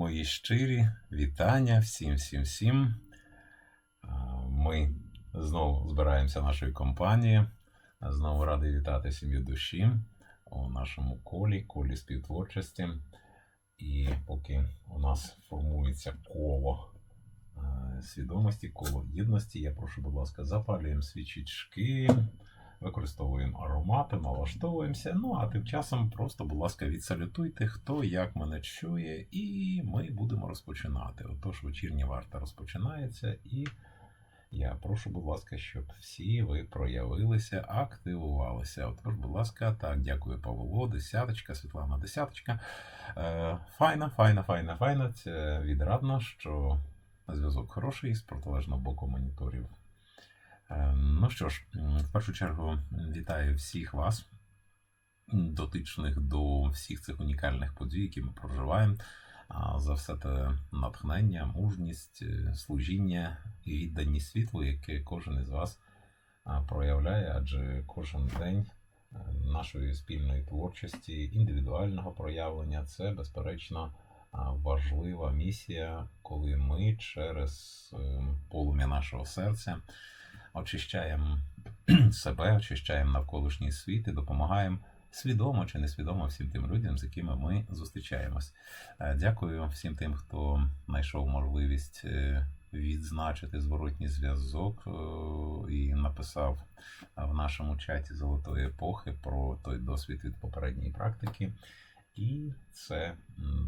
Мої щирі вітання всім, всім, всім. Ми знову збираємося нашою компанією. Знову радий вітати сім'ю душі у нашому колі, колі співтворчості. І поки у нас формується коло е, свідомості, коло єдності, я прошу, будь ласка, запалюємо свічечки, використовуємо аромати, налаштовуємося. Ну а тим часом просто, будь ласка, відсалютуйте, хто як мене чує, і ми будемо розпочинати. Отож, вечірня варта розпочинається, і я прошу, будь ласка, щоб всі ви проявилися, активувалися. Отож, будь ласка, так, дякую, Павло, десяточка, Світлана, десяточка. Е, файна, файна, файна, файна. Це відрадно, що зв'язок хороший з протилежного боку моніторів. Е, Ну що ж, в першу чергу вітаю всіх вас, дотичних до всіх цих унікальних подій, які ми проживаємо. За все те натхнення, мужність, е, служіння і відданість світлу, яке кожен із вас проявляє, адже кожен день е, нашої спільної творчості, індивідуального проявлення це безперечно важлива місія, коли ми через е, полум'я нашого серця очищаємо себе, очищаємо навколишній світ і допомагаємо свідомо чи несвідомо всім тим людям, з якими ми зустрічаємось. Е, Дякую всім тим, хто знайшов можливість е, відзначити зворотній зв'язок е, і написав в нашому чаті золотої епохи про той досвід від попередньої практики. І це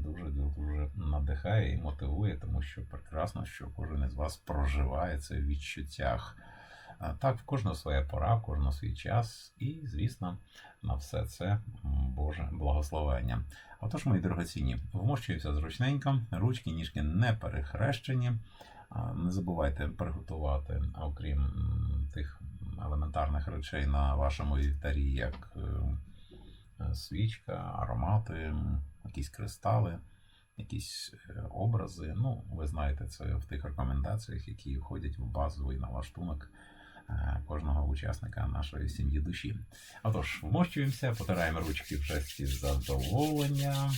дуже дуже надихає і мотивує, тому що прекрасно, що кожен із вас проживає це в відчуттях. Так, в кожного своя пора, в кожного свій час, і, звісно, на все це Боже благословення. Отож, мої дорогоцінні, вмощуюся зручненько, ручки, ніжки не перехрещені. Не забувайте приготувати, окрім тих елементарних речей на вашому вівтарі, як е, е, свічка, аромати, якісь кристали, якісь е, образи. Ну, ви знаєте це в тих рекомендаціях, які входять в базовий налаштунок кожного учасника нашої сім'ї душі. Отож, вмощуємося, потираємо ручки в жесті задоволення.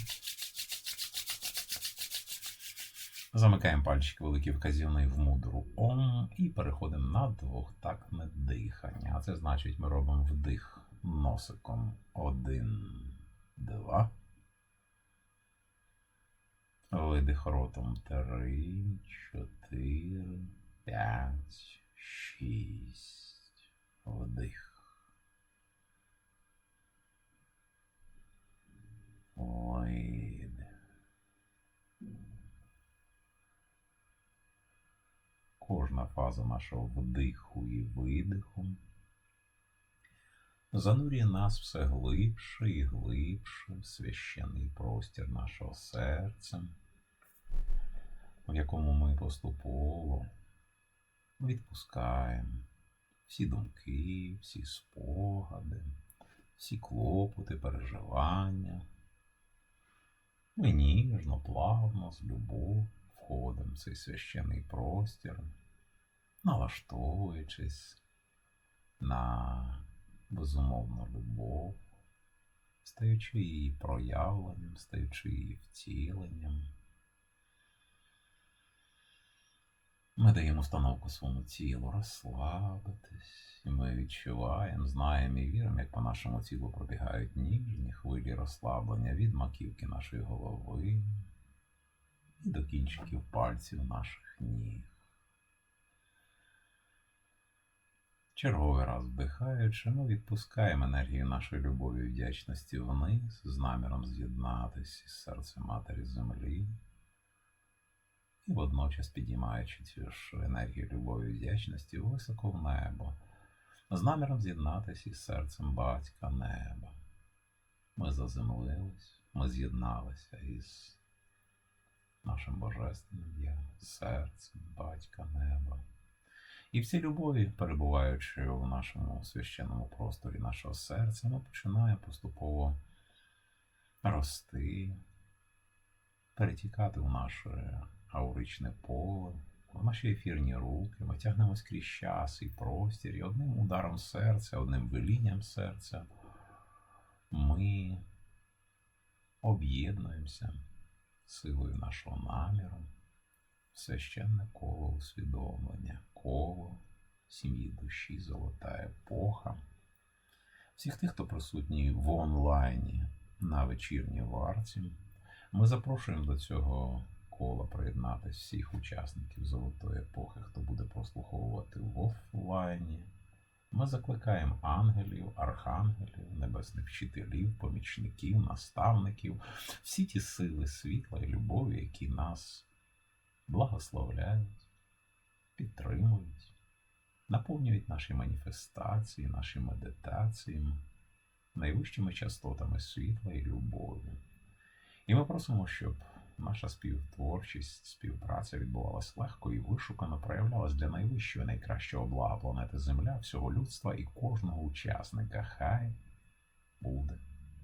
Замикаємо пальчики великий вказівний в мудру Ом і переходимо на двохтактне дихання. А це значить, ми робимо вдих носиком. Один, два. Видих ротом. Три, чотири, п'ять, шість. Кожна нашого вдиху і видиху занурює нас все глибше і глибше в священний простір нашого серця, в якому ми поступово відпускаємо всі думки, всі спогади, всі клопоти, переживання. Ми ніжно, плавно, з любов входимо в цей священний простір, налаштовуючись на безумовну любов, стаючи її проявленням, стаючи її втіленням. Ми даємо установку своєму тілу розслабитись, і ми відчуваємо, знаємо і віримо, як по нашому тілу пробігають ніжні хвилі розслаблення від маківки нашої голови і до кінчиків пальців наших ніг. Черговий раз вдихаючи, ми відпускаємо енергію нашої любові і вдячності вниз з наміром з'єднатися із серцем Матері Землі. І водночас підіймаючи цю ж енергію любові і вдячності високо в небо, з наміром з'єднатися із серцем Батька Неба. Ми заземлились, ми з'єдналися із нашим Божественним Я, серцем Батька Неба. І всі любові, перебуваючи в нашому священному просторі нашого серця, ми починаємо поступово рости, перетікати в наше ауричне поле, в наші ефірні руки. Ми тягнемось крізь час і простір, і одним ударом серця, одним велінням серця ми об'єднуємося силою нашого наміру, священне коло усвідомлення, коло сім'ї душі, золота епоха. Всіх тих, хто присутній в онлайні на вечірній варті, ми запрошуємо до цього кола приєднатися всіх учасників золотої епохи, хто буде прослуховувати в офлайні. Ми закликаємо ангелів, архангелів, небесних вчителів, помічників, наставників, всі ті сили світла і любові, які нас благословляють, підтримують, наповнюють наші маніфестації, наші медитації найвищими частотами світла і любові. І ми просимо, щоб наша співтворчість, співпраця відбувалась легко і вишукано, проявлялась для найвищого і найкращого блага планети Земля, всього людства і кожного учасника. Хай буде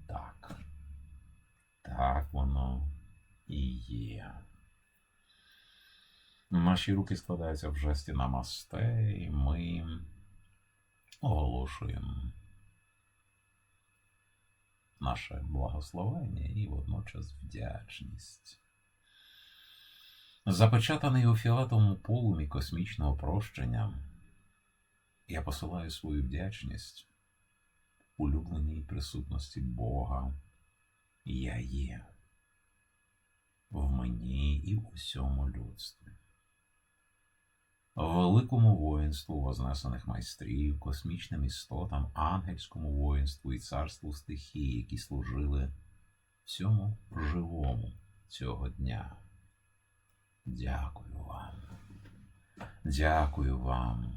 так. Так воно і є. Наші руки складаються в жесті намасте, і ми оголошуємо наше благословення і водночас вдячність. Запечатаний у фіолетовому полумі космічного прощення, я посилаю свою вдячність улюбленій присутності Бога. Я є в мені і в усьому людстві. Великому воїнству вознесених майстрів, космічним істотам, ангельському воїнству і царству стихії, які служили всьому живому цього дня. Дякую вам. Дякую вам.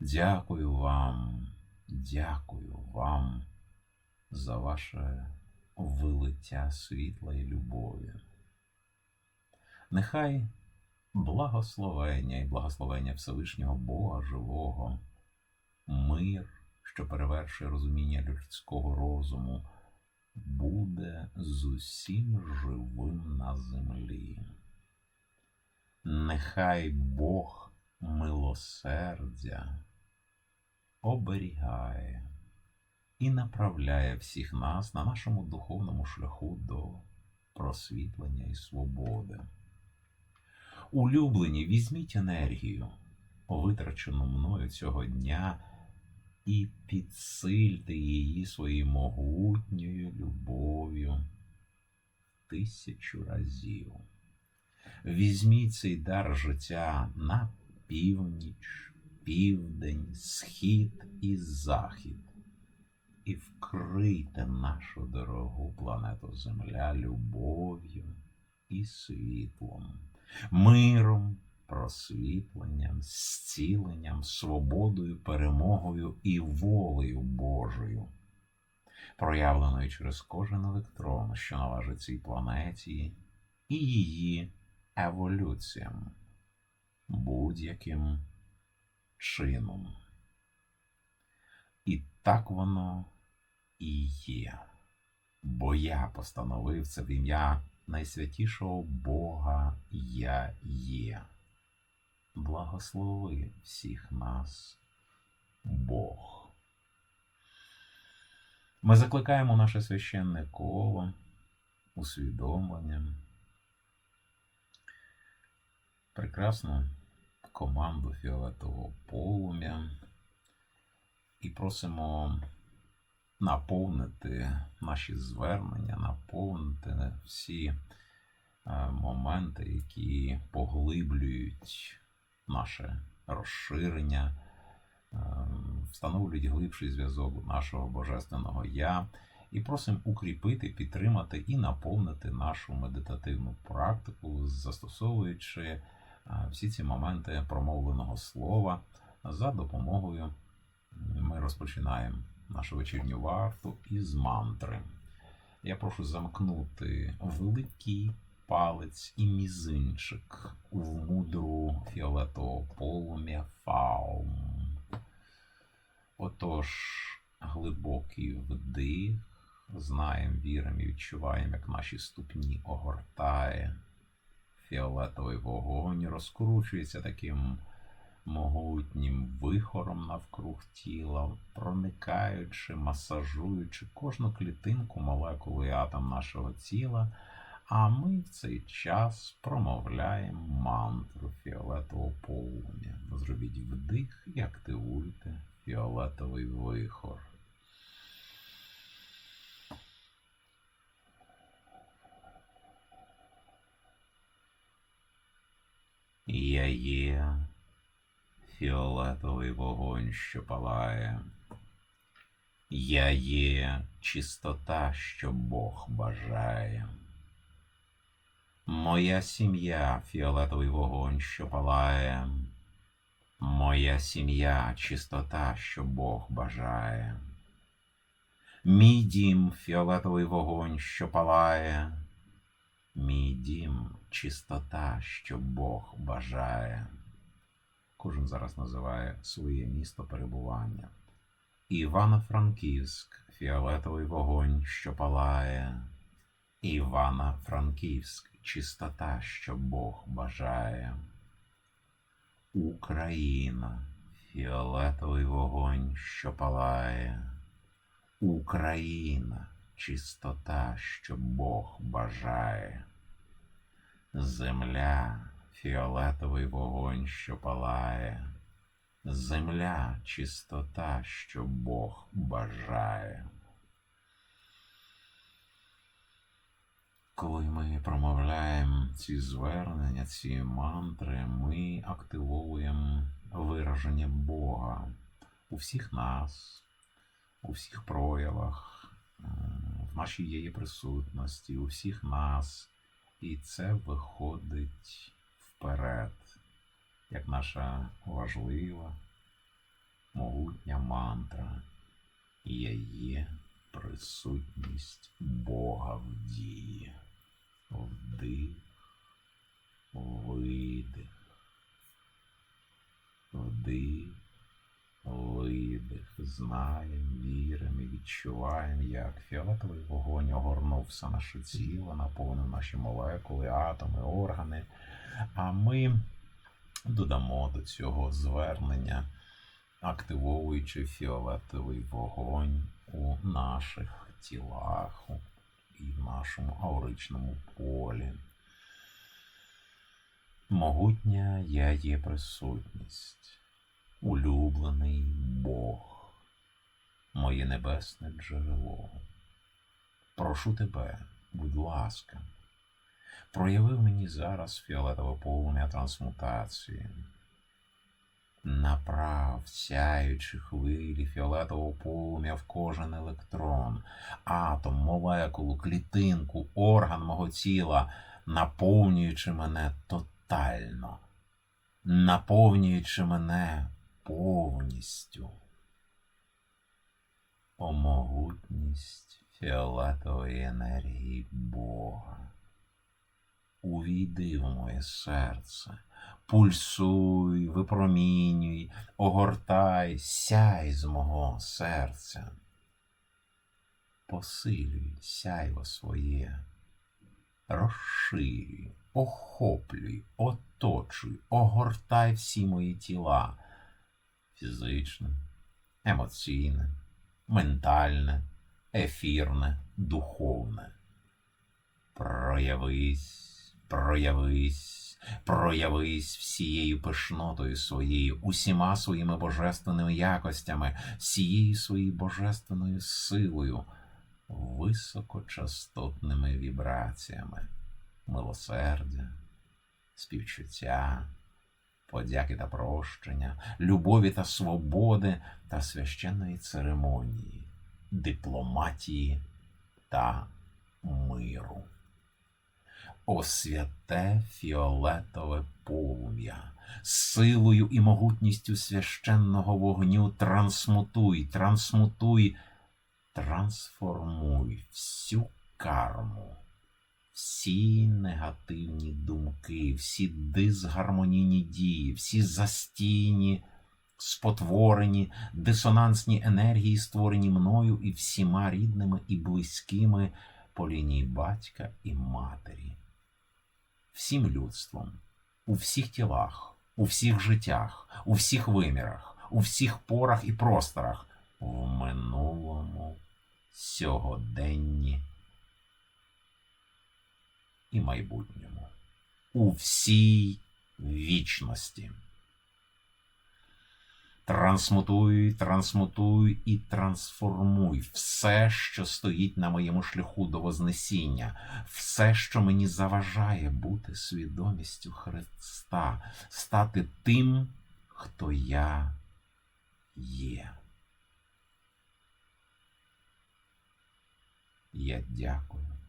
Дякую вам. Дякую вам за ваше вилиття світла і любові. Нехай благословення і благословення Всевишнього Бога живого, мир, що перевершує розуміння людського розуму, буде з усім живим на землі. Нехай Бог милосердя оберігає і направляє всіх нас на нашому духовному шляху до просвітлення і свободи. Улюблені, візьміть енергію, витрачену мною цього дня, і підсильте її своєю могутньою любов'ю тисячу разів. Візьміть цей дар життя на північ, південь, схід і захід, і вкрийте нашу дорогу планету Земля любов'ю і світлом миром, просвітленням, зціленням, свободою, перемогою і волею Божою, проявленою через кожен електрон, що належить цій планеті, і її еволюціям, будь-яким чином. І так воно і є. Бо я постановив це в ім'я найсвятішого Бога я є. Благослови всіх нас, Бог. Ми закликаємо наше священне коло усвідомленням, прекрасну команду фіолетового полум'я і просимо наповнити наші звернення, наповнити всі е, моменти, які поглиблюють наше розширення, е, встановлюють глибший зв'язок нашого Божественного Я. І просимо укріпити, підтримати і наповнити нашу медитативну практику, застосовуючи е, всі ці моменти промовленого слова за допомогою. Ми розпочинаємо нашу вечірню варту із мантри. Я прошу замкнути великий палець і мізинчик в мудру фіолетового полум'я фаум. Отож, глибокий вдих, знаємо, віримо і відчуваємо, як наші ступні огортає. Фіолетовий вогонь розкручується таким могутнім вихором навкруг тіла, проникаючи, масажуючи кожну клітинку, молекулу і атом нашого тіла, А ми в цей час промовляємо мантру фіолетового полум'я. Зробіть вдих і активуйте фіолетовий вихор. Я є фіолетовий вогонь, що палає. Я є чистота, що Бог бажає. Моя сім'я фіолетовий вогонь, що палає. Моя сім'я чистота, що Бог бажає. Мій дім фіолетовий вогонь, що палає. Мій дім чистота, що Бог бажає. Кожен зараз називає своє місто перебування. Івано-Франківськ, фіолетовий вогонь, що палає. Івано-Франківськ, чистота, що Бог бажає. Україна, фіолетовий вогонь, що палає. Україна, чистота, що Бог бажає. Земля, фіолетовий вогонь, що палає. Земля, чистота, що Бог бажає. Коли ми промовляємо ці звернення, ці мантри, ми активовуємо вираження Бога у всіх нас, у всіх проявах, в нашій її присутності, у всіх нас. І це виходить вперед, як наша важлива, могутня мантра. Я є присутність Бога в дії. Вдих, видих, вдих. Знаємо, віримо і відчуваємо, як фіолетовий вогонь огорнув все наше тіло, наповнив наші молекули, атоми, органи. А ми додамо до цього звернення, активовуючи фіолетовий вогонь у наших тілах і в нашому ауричному полі. Могутня я є присутність, улюблений Бог, моє небесне джерело. Прошу тебе, будь ласка, прояви мені зараз фіолетове полум'я трансмутації. Направ сяючі хвилі фіолетового полум'я в кожен електрон, атом, молекулу, клітинку, орган мого тіла, наповнюючи мене тотально, наповнюючи мене повністю. О могутність фіолетової енергії Бога. Увійди в моє серце пульсуй, випромінюй, огортай, сяй з мого серця. Посилюй сяйво своє, розширюй, охоплюй, оточуй, огортай всі мої тіла фізичне, емоційне, ментальне, ефірне, духовне. Проявись, проявись проявись всією пишнотою своєю, усіма своїми божественними якостями, всією своєю божественною силою, високочастотними вібраціями, милосердя, співчуття, подяки та прощення, любові та свободи та священної церемонії, дипломатії та миру. О святе фіолетове полум'я, силою і могутністю священного вогню трансмутуй, трансмутуй, трансформуй всю карму, всі негативні думки, всі дисгармонійні дії, всі застійні, спотворені, дисонансні енергії, створені мною і всіма рідними і близькими по лінії батька і матері. Всім людством, у всіх тілах, у всіх життях, у всіх вимірах, у всіх порах і просторах, в минулому, сьогоденні і майбутньому. У всій вічності. Трансмутуй, трансмутуй і трансформуй все, що стоїть на моєму шляху до Вознесіння, все, що мені заважає бути свідомістю Христа, стати тим, хто я є. Я дякую.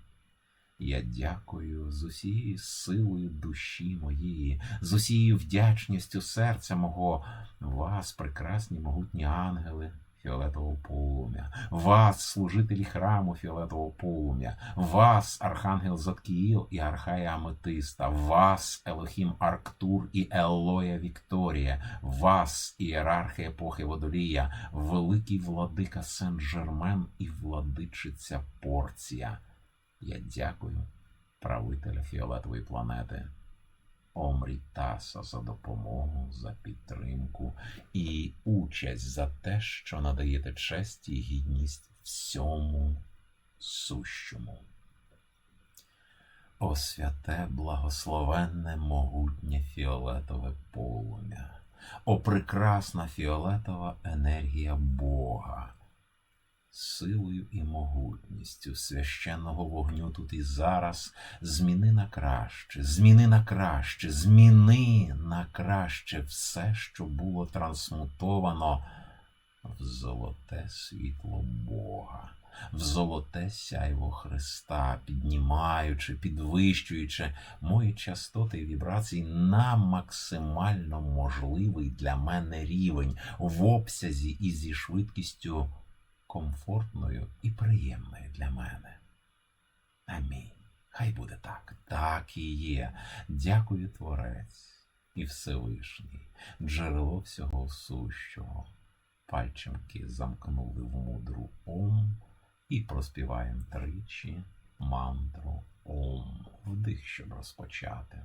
Я дякую з усією силою душі моєї, з усією вдячністю серця мого, вас, прекрасні могутні ангели фіолетового полум'я, вас, служителі храму фіолетового полум'я, вас, Архангел Заткіїл і Архая Аметиста, вас, Елохім Арктур і Елоя Вікторія, вас, ієрархи епохи Водолія, великий владика Сен-Жермен і владичиця Порція. Я дякую. Правителя фіолетової планети. Омрітаса за допомогу, за підтримку і участь за те, що надаєте честь і гідність всьому сущому. О святе, благословенне, могутнє фіолетове полум'я, о прекрасна фіолетова енергія Бога силою і могутністю священного вогню тут і зараз зміни на краще, зміни на краще, зміни на краще все, що було трансмутовано в золоте світло Бога. В золоте сяйво Христа, піднімаючи, підвищуючи мої частоти і вібрації на максимально можливий для мене рівень в обсязі і зі швидкістю комфортною і приємною для мене. Амінь. Хай буде так, так і є. Дякую Творець і Всевишній, джерело всього сущого. Пальчимки замкнули в мудру Ом і проспіваємо тричі мантру Ом. Вдих, щоб розпочати.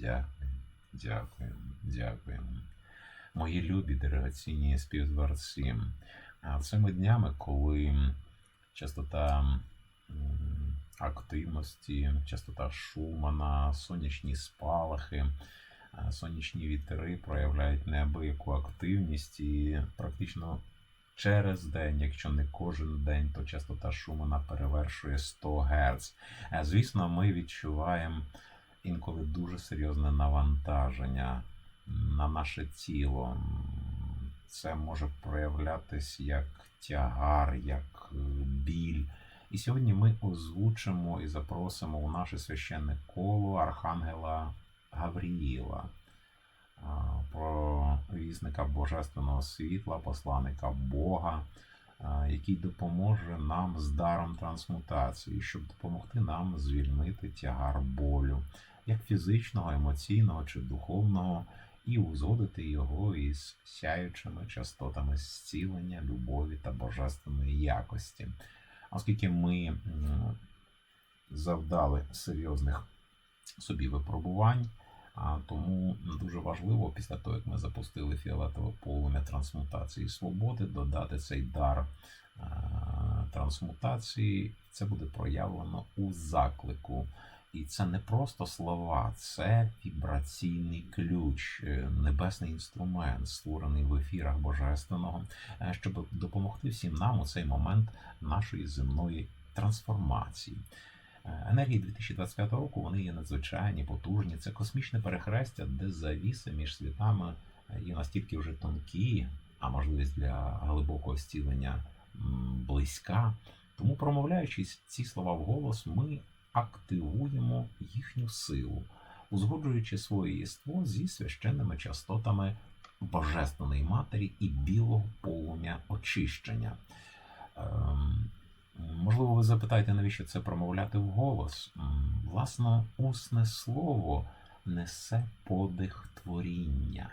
Дякую, дякую, дякую. Мої любі дорогоцінні співтворці. Цими днями, коли частота активності, частота Шумана, сонячні спалахи, сонячні вітри проявляють неабияку активність і практично через день, якщо не кожен день, то частота Шумана перевершує 100 Гц. Е, Звісно, ми відчуваємо інколи дуже серйозне навантаження на наше тіло. Це може проявлятись як тягар, як е, біль. І сьогодні ми озвучимо і запросимо у наше священне коло Архангела Гавріїла, провізника Божественного світла, посланника Бога, який допоможе нам з даром трансмутації, щоб допомогти нам звільнити тягар болю, як фізичного, емоційного чи духовного, і узгодити його із сяючими частотами зцілення, любові та божественної якості. Оскільки ми завдали серйозних собі випробувань, а тому дуже важливо після того, як ми запустили фіолетове полум'я трансмутації свободи, додати цей дар е, трансмутації. Це буде проявлено у заклику. І це не просто слова, це вібраційний ключ, е, небесний інструмент, створений в ефірах Божественного, е, щоб допомогти всім нам у цей момент нашої земної трансформації. Е, Енергії 2025 року вони є надзвичайні, потужні. Це космічне перехрестя, де завіси між світами є настільки вже тонкі, а можливість для глибокого зцілення близька. Тому, промовляючи ці слова вголос, ми активуємо їхню силу. узгоджуючи своє єство зі священними частотами Божественної Матері і білого полум'я очищення. Ем, Можливо, ви запитаєте, навіщо це промовляти вголос? М, Власно, усне слово несе подих творіння.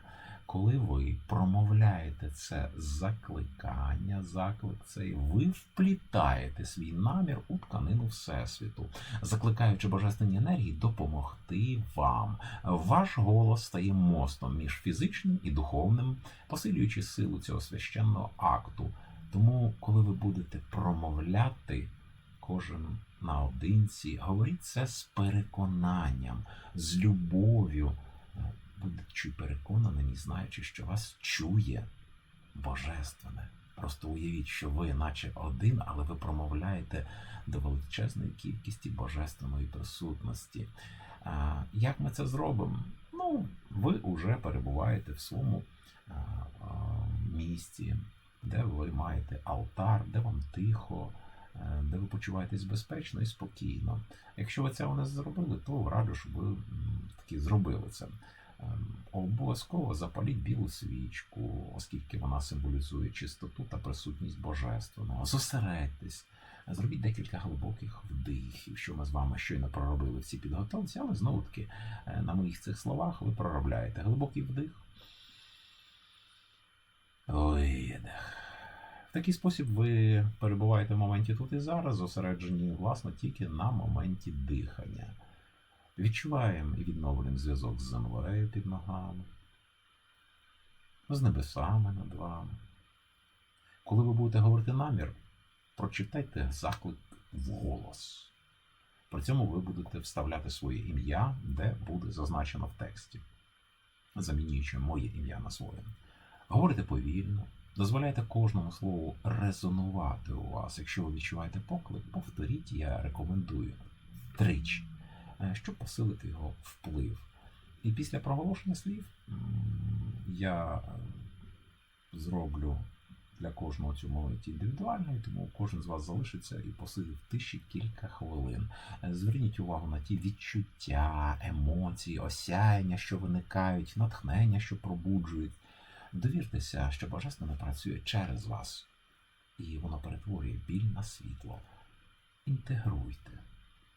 Коли ви промовляєте це закликання, заклик цей, ви вплітаєте свій намір у тканину Всесвіту, закликаючи божественні енергії допомогти вам. Ваш голос стає мостом між фізичним і духовним, посилюючи силу цього священного акту. Тому, коли ви будете промовляти кожен наодинці, говоріть це з переконанням, з любов'ю, будучи переконаним і знаючи, що вас чує Божественне. Просто уявіть, що ви, наче один, але ви промовляєте до величезної кількості божественної присутності. Як ми це зробимо? Ну, ви вже перебуваєте в своєму місці, де ви маєте алтар, де вам тихо, е, де ви почуваєтесь безпечно і спокійно. Якщо ви цього не зробили, то раджу, щоб ви таки зробили це. Ем, Обов'язково запаліть білу свічку, оскільки вона символізує чистоту та присутність божественного. Зосередьтесь, зробіть декілька глибоких вдихів, що ми з вами щойно проробили в цій підготовці, але знову таки е, на моїх цих словах ви проробляєте глибокий вдих. Видих. В такий спосіб ви перебуваєте в моменті тут і зараз, зосереджені, власне, тільки на моменті дихання. Відчуваємо і відновлюємо зв'язок з землею під ногами, з небесами над вами. Коли ви будете говорити намір, прочитайте заклик вголос. При цьому ви будете вставляти своє ім'я, де буде зазначено в тексті, замінюючи моє ім'я на своє. Говорите повільно, дозволяйте кожному слову резонувати у вас. Якщо ви відчуваєте поклик, повторіть, я рекомендую тричі, щоб посилити його вплив. І після проголошення слів я е, зроблю для кожного цю молитву індивідуально, тому кожен з вас залишиться і посидить в тиші кілька хвилин. Е, Зверніть увагу на ті відчуття, емоції, осяяння, що виникають, натхнення, що пробуджують. Довіртеся, що Божественне працює через вас, і воно перетворює біль на світло. Інтегруйте,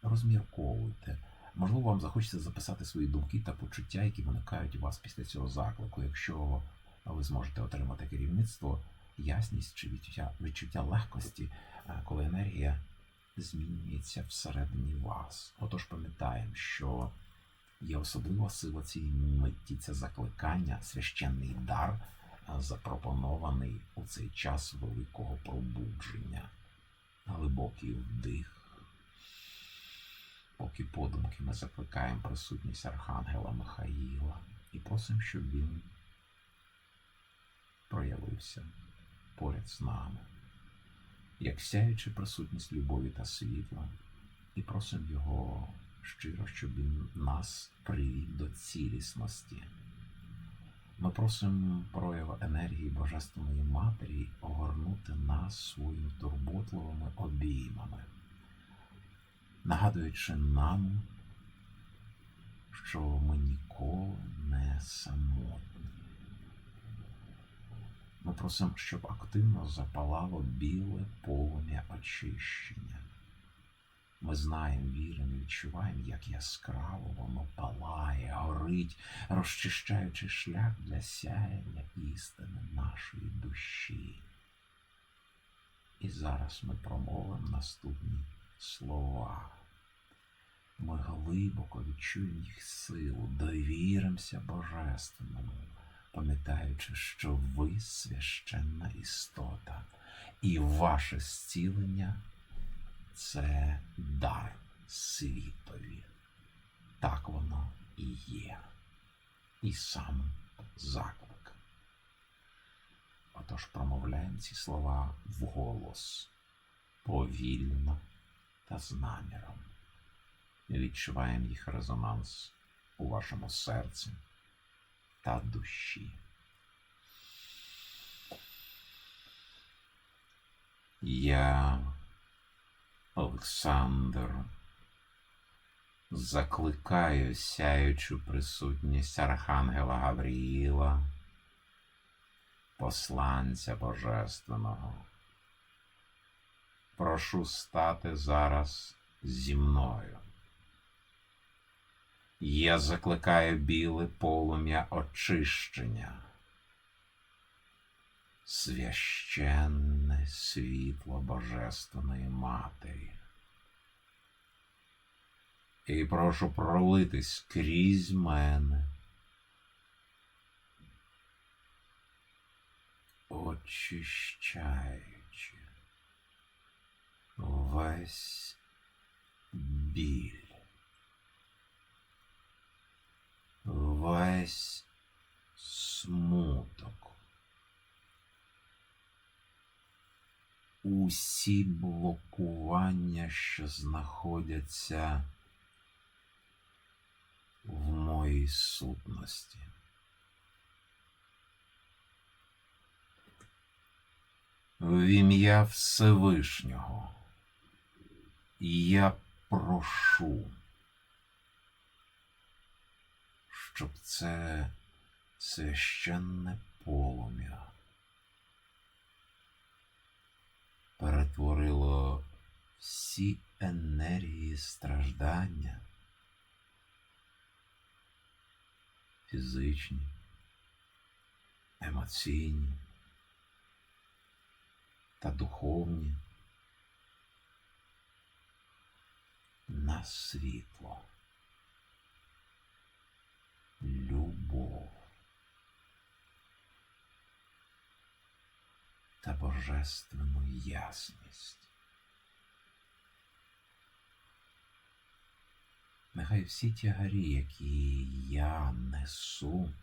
розмірковуйте. Можливо, вам захочеться записати свої думки та почуття, які виникають у вас після цього заклику. Якщо ви зможете отримати керівництво, ясність чи відчуття, відчуття легкості, е, коли енергія змінюється всередині вас. Отож пам'ятаємо, що Є особлива сила цієї митті, це закликання, священний дар, запропонований у цей час великого пробудження. Глибокий вдих. Поки подумки ми закликаємо присутність Архангела Михаїла і просимо, щоб він проявився поряд з нами, як сяючи присутність любові та світла, і просимо його щиро, щоб він нас привів до цілісності. Ми просимо проява енергії Божественної Матері огорнути нас своїми турботливими обіймами, нагадуючи нам, що ми ніколи не самотні. Ми просимо, щоб активно запалало біле полум'я очищення. Ми знаємо, віримо, відчуваємо, як яскраво воно палає, горить, розчищаючи шлях для сяяння істини нашої душі. І зараз ми промовимо наступні слова. Ми глибоко відчуємо їх силу, довіримося Божественному, пам'ятаючи, що ви священна істота, і ваше зцілення це дар світові. Так воно і є. І сам заклик. Отож промовляємо ці слова вголос, повільно та з наміром. Відчуваємо їх резонанс у вашому серці та душі. Я Олександр закликаю сяючу присутність Архангела Гавріїла, посланця Божественного. Прошу стати зараз зі мною. Я закликаю біле полум'я очищення, священне світло Божественної Матері. І прошу пролитись крізь мене. Очищаючи весь біль. весь смуток, усі блокування, що знаходяться в моїй сутності. В ім'я Всевишнього я прошу. щоб це священне полум'я перетворило всі енергії страждання, фізичні, емоційні та духовні на світло. любов та божественну ясність. Нехай всі тягарі, які я несу,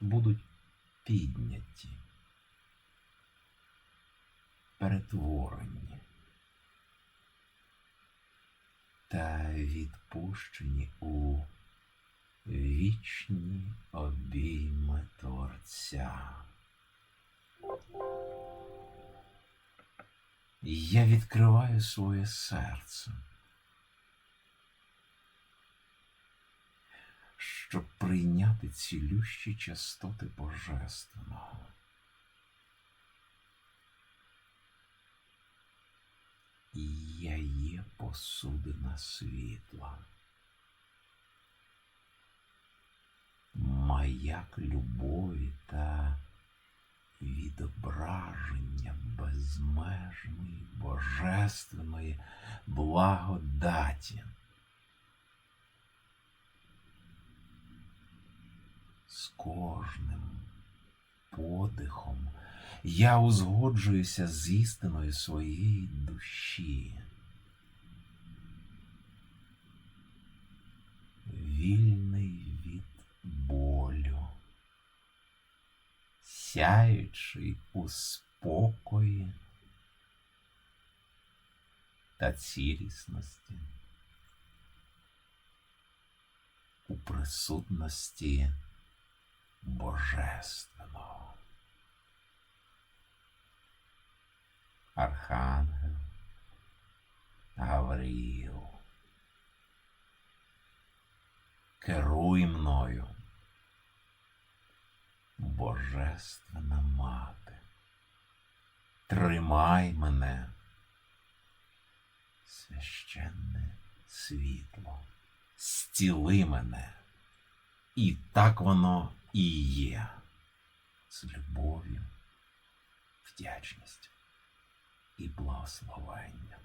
будуть підняті, перетворені та відпущені у вічні обійми Творця. Я відкриваю своє серце, щоб прийняти цілющі частоти Божественного. Я є посудина світла. Маяк любові та відображення безмежної божественної благодаті. З кожним подихом я узгоджуюся з істиною своєї душі. Вільний від болю, сяючий у спокої та цілісності, у присутності Божественного. Архангел Гавріл. Керуй мною, Божественна мати, тримай мене, священне світло, зціли мене, і так воно і є. З любов'ю, вдячністю і благословенням.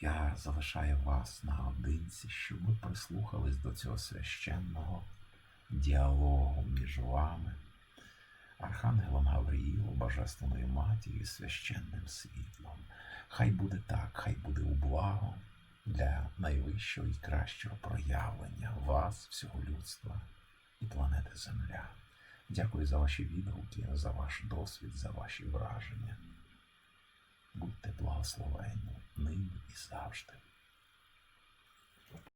Я залишаю вас наодинці, щоб ви прислухались до цього священного діалогу між вами, Архангелом Гавриїлом, Божественною Матір'ю, священним світлом. Хай буде так, хай буде у благо для найвищого і кращого проявлення вас, всього людства і планети Земля. Дякую за ваші відгуки, за ваш досвід, за ваші враження. Будьте благословенні нині і завжди.